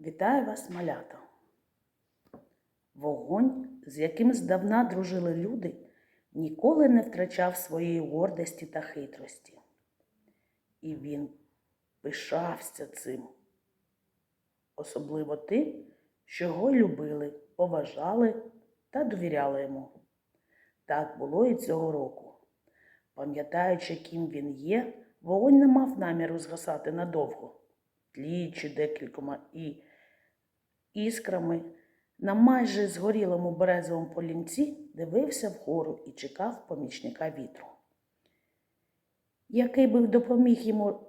Вітаю вас, малята! Вогонь, з яким здавна дружили люди, ніколи не втрачав своєї гордості та хитрості. І він пишався цим, особливо тим, що його любили, поважали та довіряли йому. Так було і цього року. Пам'ятаючи, ким він є, вогонь не мав наміру згасати надовго, тліючи декількома і іскрами, на майже згорілому березовому полінці дивився вгору і чекав помічника вітру, який би допоміг йому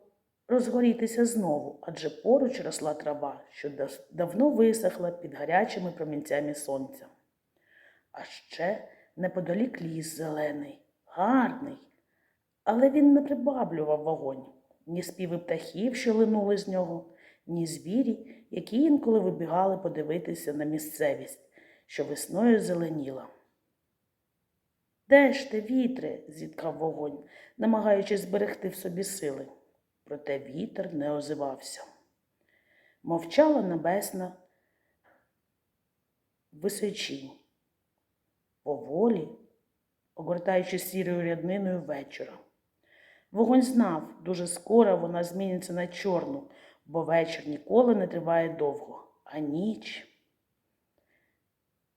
розгорітися знову, адже поруч росла трава, що давно висохла під гарячими промінцями сонця. А ще неподалік ліс зелений, гарний, але він не прибаблював вогонь, ні співи птахів, що линули з нього, ні звірі, які інколи вибігали подивитися на місцевість, що весною зеленіла. Де ж ти, вітре? зіткав вогонь, намагаючись зберегти в собі сили. Проте вітер не озивався. Мовчала небесна височінь, поволі, огортаючи сірою рядниною вечора. Вогонь знав, дуже скоро вона зміниться на чорну, бо вечір ніколи не триває довго, а ніч.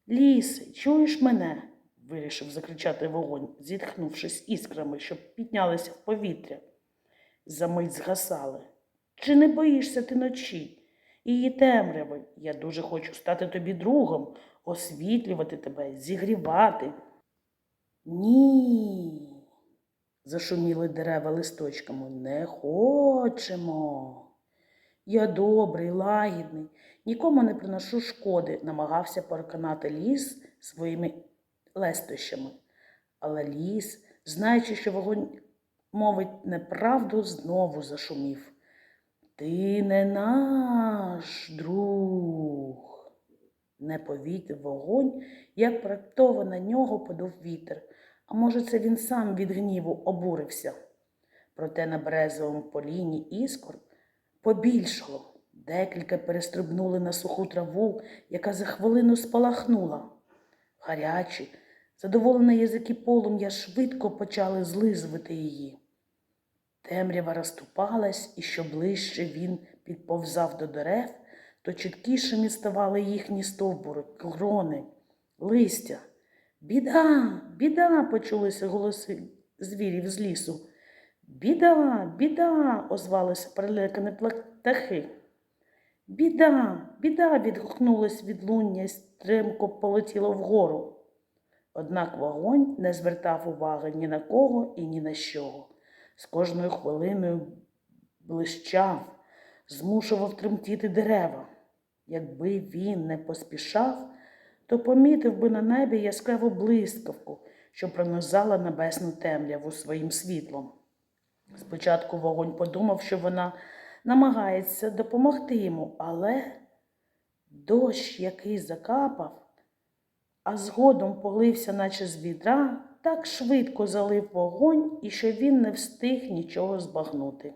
Лісе, чуєш мене? вирішив закричати вогонь, зітхнувшись іскрами, що піднялися в повітря. Замить згасали. Чи не боїшся ти ночі? Її темряви. Я дуже хочу стати тобі другом, освітлювати тебе, зігрівати. Ні. Зашуміли дерева листочками. Не хочемо. Я добрий, лагідний, нікому не приношу шкоди, намагався переконати ліс своїми лестощами. Але ліс, знаючи, що вогонь мовить неправду, знову зашумів. Ти не наш друг. Не повітив вогонь, як раптово на нього подув вітер. А може, це він сам від гніву обурився. Проте на березовому поліні іскор побільшало. Декілька перестрибнули на суху траву, яка за хвилину спалахнула. Гарячі, задоволені язики полум'я швидко почали злизувати її. Темрява розступалась, і що ближче він підповзав до дерев, то чіткішими ставали їхні стовбури, крони, листя. Біда, біда, почулися голоси звірів з лісу. Біда, біда, озвалися перелякані птахи. Біда, біда, відгукнулось відлуння і стримко полетіло вгору. Однак вогонь не звертав уваги ні на кого і ні на що. З кожною хвилиною блищав, змушував тремтіти дерева. Якби він не поспішав, то помітив би на небі яскраву блискавку, що пронизала небесну темряву своїм світлом. Спочатку вогонь подумав, що вона намагається допомогти йому, але дощ, який закапав, а згодом полився, наче з відра, так швидко залив вогонь, і що він не встиг нічого збагнути.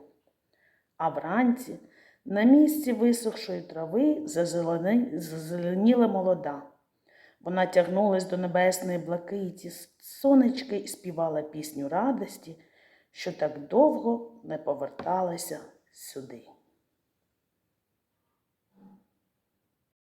А вранці на місці висохшої трави зазеленіла молода. Вона тягнулась до небесної блакиті сонечки і співала пісню радості, що так довго не поверталася сюди.